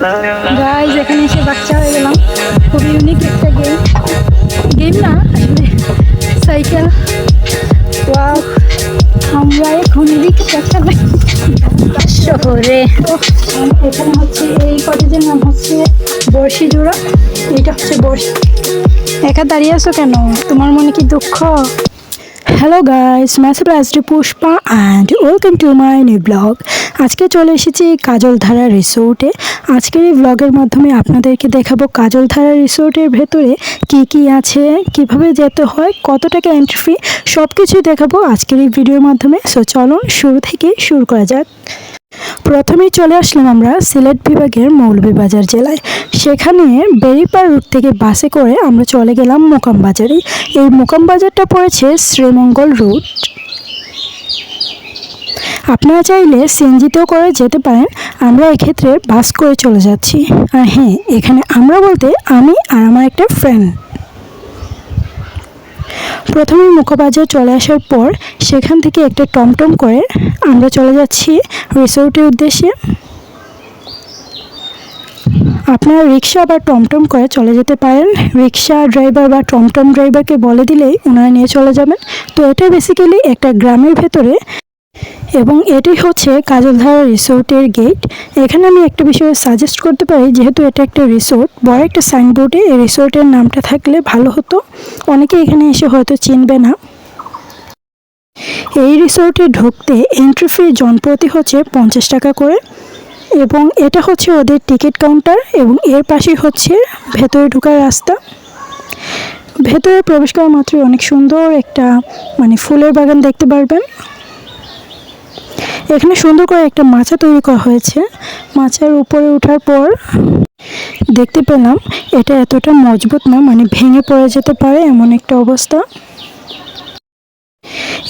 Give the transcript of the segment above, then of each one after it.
Guys এখানে এসে বাচ্চা হয়ে গেলাম। খুব ইউনিক একটা গেম গেম না আসলে সাইকেল আমরা এখন রিক্সা চালাই শহরে। এখানে হচ্ছে এই কটেজের নাম হচ্ছে বর্ষি জোড়া এটা হচ্ছে বর্ষি একা দাঁড়িয়ে আছো কেন? তোমার মনে কি দুঃখ? হ্যালো গাইস ম্যাসেজ আসছি Pushpa and welcome to my new blog আজকে চলে এসেছি কাজলধারা রিসোর্টে। আজকের এই ব্লগের মাধ্যমে আপনাদেরকে দেখাবো কাজলধারা রিসোর্টের ভেতরে কি কি আছে, কীভাবে যেতে হয় কত টাকা এন্ট্রি ফি সব কিছুই দেখাবো আজকের এই ভিডিওর মাধ্যমে। সো চলুন শুরু থেকে শুরু করা যাক। প্রথমেই চলে আসলাম আমরা সিলেট বিভাগের মৌলভীবাজার জেলায়। সেখানে বেরিপার রুট থেকে বাসে করে আমরা চলে গেলাম মোকাম বাজারে এই মোকাম বাজারটা পড়েছে শ্রীমঙ্গল রুট আপনারা চাইলে সিএনজিতেও করে যেতে পারেন। আমরা এক্ষেত্রে বাস করে চলে যাচ্ছি। আর হ্যাঁ এখানে আমরা বলতে আমি আর আমার একটা ফ্রেন্ড প্রথমে মুখবাজার চলে আসার পর সেখান থেকে একটা টমটম করে আমরা চলে যাচ্ছি রিসোর্টের উদ্দেশ্যে। আপনারা রিক্সা বা টমটম করে চলে যেতে পারেন। রিক্সা ড্রাইভার বা টমটম ড্রাইভারকে বলে দিলেই ওনারা নিয়ে চলে যাবেন। তো এটা বেসিক্যালি একটা গ্রামের ভেতরে এবং এটি হচ্ছে কাজলধারা রিসোর্টের গেট। এখানে আমি একটা বিষয়ে সাজেস্ট করতে পারি, যেহেতু এটা একটা রিসোর্ট, বড় একটা সাইনবোর্ডে এই রিসোর্টের নামটা থাকলে ভালো হতো। অনেকে এখানে এসে হয়তো চিনবে না। এই রিসোর্টে ঢুকতে এন্ট্রি ফি জনপ্রতি হচ্ছে পঞ্চাশ টাকা করে এবং এটা হচ্ছে ওদের টিকিট কাউন্টার এবং এর পাশেই হচ্ছে ভেতরে ঢোকার রাস্তা। ভেতরে প্রবেশ করা মাত্রই অনেক সুন্দর একটা মানে ফুলের বাগান দেখতে পারবেন। এখানে সুন্দর করে একটা মাচা তৈরি করা হয়েছে। মাচার উপরে ওঠার পর দেখতে পেলাম, এটা এতটা মজবুত না মানে ভেঙে পড়ে যেতে পারে এমন একটা অবস্থা।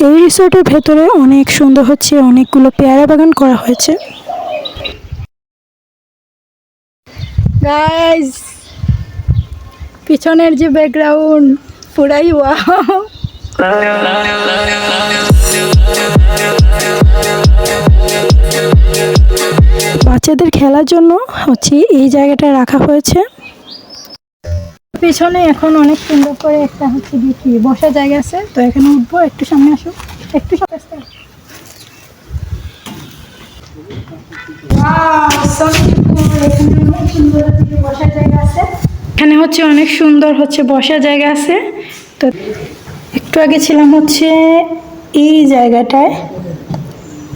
এই রিসোর্টের ভেতরে অনেক সুন্দর হচ্ছে, অনেকগুলো পেয়ারা বাগান করা হয়েছে। পিছনের যে ব্যাকগ্রাউন্ড পুরাই ওয়াও বাচ্চাদের খেলার জন্য হচ্ছে এই জায়গাটা রাখা হয়েছে। পিছনে এখন অনেক সুন্দর করে একটা হচ্ছে কি বসার জায়গা আছে। তো এখানে উঠবো, একটু সামনে আসো, একটু. এখানে হচ্ছে অনেক সুন্দর হচ্ছে বসার জায়গা আছে। তো একটু আগে ছিলাম হচ্ছে এই জায়গাটায়,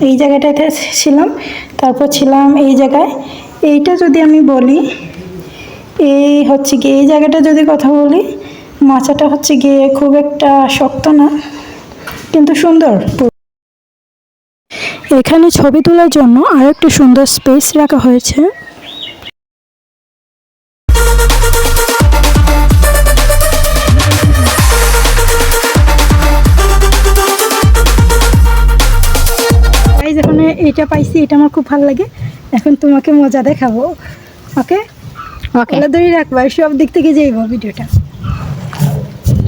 এই জায়গাটাতে ছিলাম, তারপর ছিলাম এই জায়গায়। এইটা যদি আমি বলি, এই হচ্ছে গিয়ে, এই জায়গাটা যদি কথা বলি, মাচাটা হচ্ছে গিয়ে খুব একটা শক্ত না, কিন্তু সুন্দর। এখানে ছবি তোলার জন্য আরও একটু সুন্দর স্পেস রাখা হয়েছে। এটা পাইছি এটা আমার খুব ভালো লাগে। এখন তোমাকে মজা দেখাবো। ওকে ওকে ধরে রাখবা সব দিক থেকে যাইব ভিডিওটা।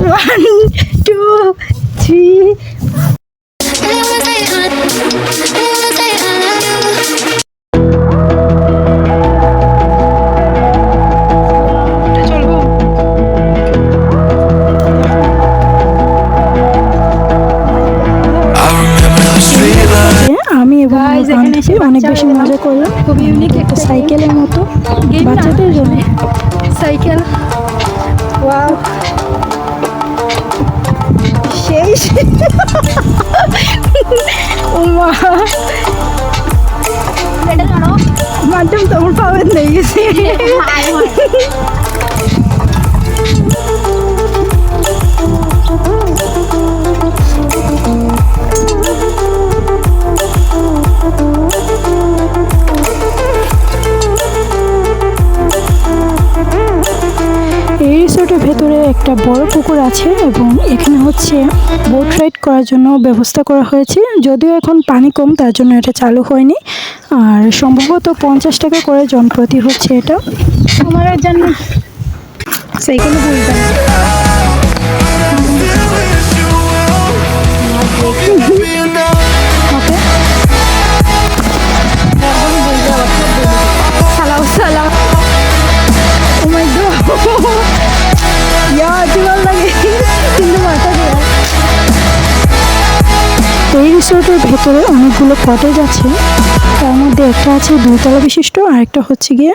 ওয়ান টু থ্রি বেশি মজা করলাম। খুব ইউনিক একটা সাইকেলের মতো। রিসোর্টের ভেতরে একটা বড় পুকুর আছে এবং এখানে হচ্ছে বোট রাইড করার জন্য ব্যবস্থা করা হয়েছে। যদিও এখন পানি কম তার জন্য এটা চালু হয়নি। আর সম্ভবত পঞ্চাশ টাকা করে জনপ্রতি হচ্ছে এটা। আমার জন্য সেইখানে সাইকেলে বলবেন রিসোর্টের ভেতরে অনেকগুলো কটেজ আছে। তার মধ্যে একটা আছে দুইতলা বিশিষ্ট আর একটা হচ্ছে গিয়ে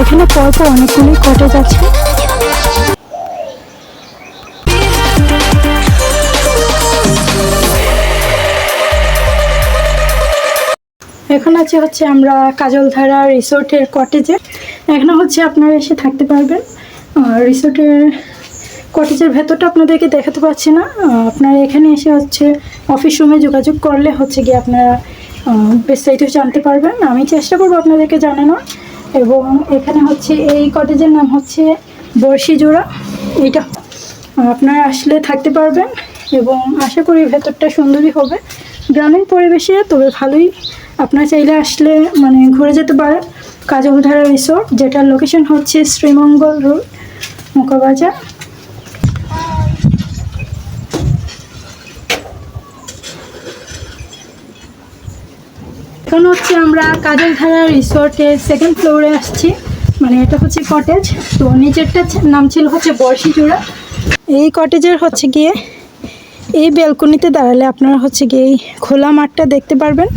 এখানে পরপর অনেকগুলি কটেজ আছে। এখন আছে হচ্ছে আমরা কাজলধারা রিসোর্টের কটেজে এখানে হচ্ছে আপনারা এসে থাকতে পারবেন। রিসোর্টের কটেজের ভেতরটা আপনাদেরকে দেখাতে পারছি না। আপনারা এখানে এসে হচ্ছে অফিস রুমে যোগাযোগ করলে হচ্ছে গিয়ে আপনারা বিস্তারিত জানতে পারবেন। আমি চেষ্টা করব আপনাদেরকে জানানোর এবং এখানে হচ্ছে এই কটেজের নাম হচ্ছে বর্ষি জোড়া এইটা আপনারা আসলে থাকতে পারবেন এবং আশা করি ভেতরটা সুন্দরই হবে। গ্রামীণ পরিবেশে তবে ভালোই। আপনারা চাইলে আসলে মানে ঘুরে যেতে পারেন। কাজলধারা রিসোর্ট যেটার লোকেশন হচ্ছে শ্রীমঙ্গল রোড মোকাবাজার এখন হচ্ছে আমরা কাজলধারা রিসোর্টের সেকেন্ড ফ্লোরে আসছি। মানে এটা হচ্ছে কটেজ তো নিচেরটা নাম ছিল হচ্ছে বর্ষিচূড়া এই কটেজের হচ্ছে গিয়ে এই বেলকনিতে দাঁড়ালে আপনারা হচ্ছে গিয়ে এই খোলা মাঠটা দেখতে পারবেন।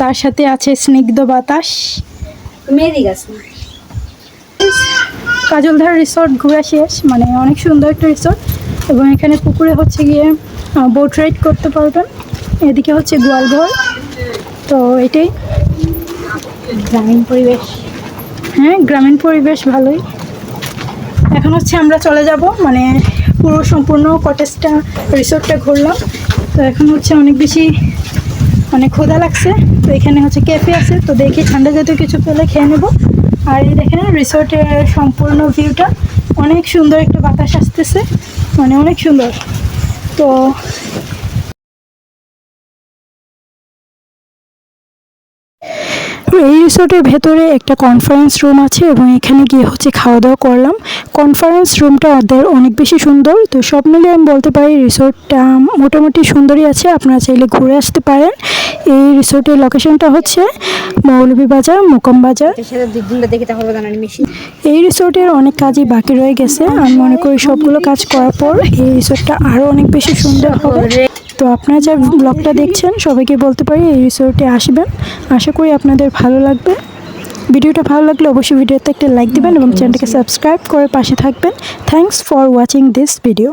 তার সাথে আছে স্নিগ্ধ বাতাস। মেহেদি গাছ কাজলধারা রিসোর্ট ঘোরা শেষ মানে অনেক সুন্দর একটা রিসোর্ট এবং এখানে পুকুরে হচ্ছে গিয়ে বোট রাইড করতে পারবেন। এদিকে হচ্ছে গোয়ালঘর। তো এটাই। গ্রামীণ পরিবেশ। হ্যাঁ গ্রামীণ পরিবেশ ভালোই। এখন হচ্ছে আমরা চলে যাব মানে পুরো সম্পূর্ণ কটেজটা রিসোর্টটা ঘুরলাম। তো এখন হচ্ছে অনেক বেশি মানে ক্ষুধা লাগছে। তো এখানে হচ্ছে ক্যাফে আছে, তো দেখি ঠান্ডা জাতীয় কিছু পেলে খেয়ে নেব। আর এই দেখেন রিসোর্টের সম্পূর্ণ ভিউটা অনেক সুন্দর একটা বাতাস আসতেছে মানে অনেক সুন্দর। তো রিসোর্টের ভেতরে একটা কনফারেন্স রুম আছে এবং এখানে গিয়ে হচ্ছে খাওয়া দাওয়া করলাম কনফারেন্স রুমটা ওদের অনেক বেশি সুন্দর তো সব মিলিয়ে আমি বলতে পারি রিসোর্টটা মোটামুটি সুন্দরই আছে আপনারা চাইলে ঘুরে আসতে পারেন। এই রিসোর্টের লোকেশনটা হচ্ছে মৌলভীবাজার মোকাম বাজার। এই রিসোর্টের অনেক কাজই বাকি রয়ে গেছে। আমি মনে করি সবগুলো কাজ করার পর এই রিসোর্টটা আরও অনেক বেশি সুন্দর হবে। তো আপনারা যা ব্লগটা দেখছেন সবাইকে বলতে পারি এই রিসোর্টে আসবেন। আশা করি আপনাদের ভালো লাগবে। ভিডিওটা ভালো লাগলে অবশ্যই ভিডিওতে একটা লাইক দিবেন এবং চ্যানেলটাকে সাবস্ক্রাইব করে পাশে থাকবেন। Thanks for watching this video